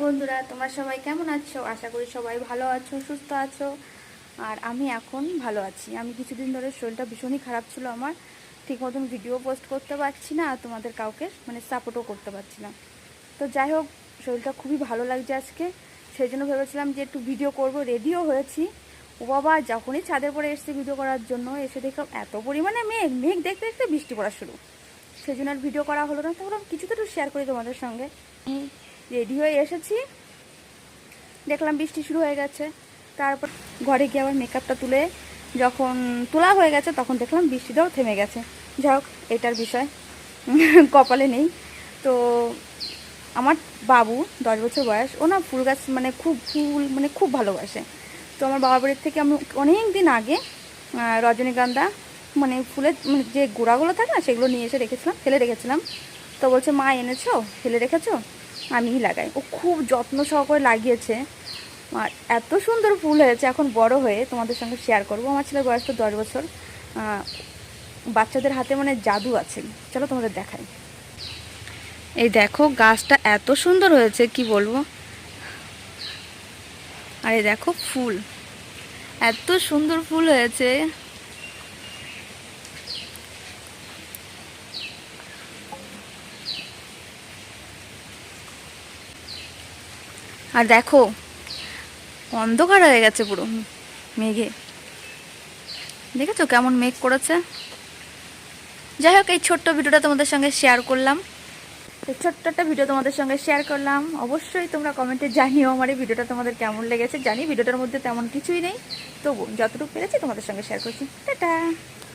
বন্ধুরা, তোমরা সবাই কেমন আছো? আশা করি সবাই ভালো আছো, সুস্থ আছো। আর আমি এখন ভালো আছি। আমি কিছুদিন ধরে শরীরটা ভীষণই খারাপ ছিল আমার। ঠিক মতন ভিডিও পোস্ট করতে পারছি না আর তোমাদের কাউকে মানে সাপোর্টও করতে পারছি না। তো যাই হোক, শরীরটা খুবই ভালো লাগছে আজকে। সেই জন্য ভেবেছিলাম যে একটু ভিডিও করব রেডিও হয়েছি। ও বাবা, যখনই ছাদের পরে এসেছি ভিডিও করার জন্য, এসে দেখলাম এত পরিমাণে মেঘ মেঘ দেখতে দেখতে বৃষ্টি পড়া শুরু। সেই জন্য আর ভিডিও করা হলো না। তো ভাবলাম কিছু তো একটু শেয়ার করি তোমাদের সঙ্গে। রেডি হয়ে এসেছি। দেখলাম বৃষ্টি শুরু হয়ে গেছে। তারপর ঘরে গিয়ে আবার মেকআপটা তুলে যখন তোলা হয়ে গেছে, তখন দেখলাম বৃষ্টিটাও থেমে গেছে। যাই হোক, এটার বিষয়। কপালে নেই। তো আমার বাবু দশ বছর বয়স, ও না ফুল গাছ মানে খুব ফুল মানে খুব ভালোবাসে। তো আমার বাবার বাড়ির থেকে আমি অনেক দিন আগে রজনীগন্ধা মানে ফুলের মানে যে গোড়াগুলো থাকে না, সেগুলো নিয়ে এসে রেখেছিলাম, ফেলে রেখেছিলাম। তো বলছে, মা এনেছো? ফেলে রেখেছো? আমিই লাগাই। ও খুব যত্ন সহকারে লাগিয়েছে। আর এত সুন্দর ফুল হয়েছে, এখন বড় হয়ে তোমাদের সঙ্গে শেয়ার করব। আমার ছেলের বয়স তো দশ বছর। বাচ্চাদের হাতে মানে জাদু আছে। চলো তোমাদের দেখাই। এই দেখো, গাছটা এত সুন্দর হয়েছে, কি বলব? আর এই দেখো ফুল। এত সুন্দর ফুল হয়েছে। আর দেখো, অন্ধকার হয়ে গেছে পুরো মেঘে। দেখেছ কেমন মেঘ করেছে? যাই হোক, এই ছোট্ট ভিডিওটা তোমাদের সঙ্গে শেয়ার করলাম। এই ছোট্ট একটা ভিডিও তোমাদের সঙ্গে শেয়ার করলাম। অবশ্যই তোমরা কমেন্টে জানিও আমার এই ভিডিওটা তোমাদের কেমন লেগেছে। জানি ভিডিওটার মধ্যে তেমন কিছুই নেই। তবু যতটুকু পেরেছি তোমাদের সঙ্গে শেয়ার করছি। টাটা!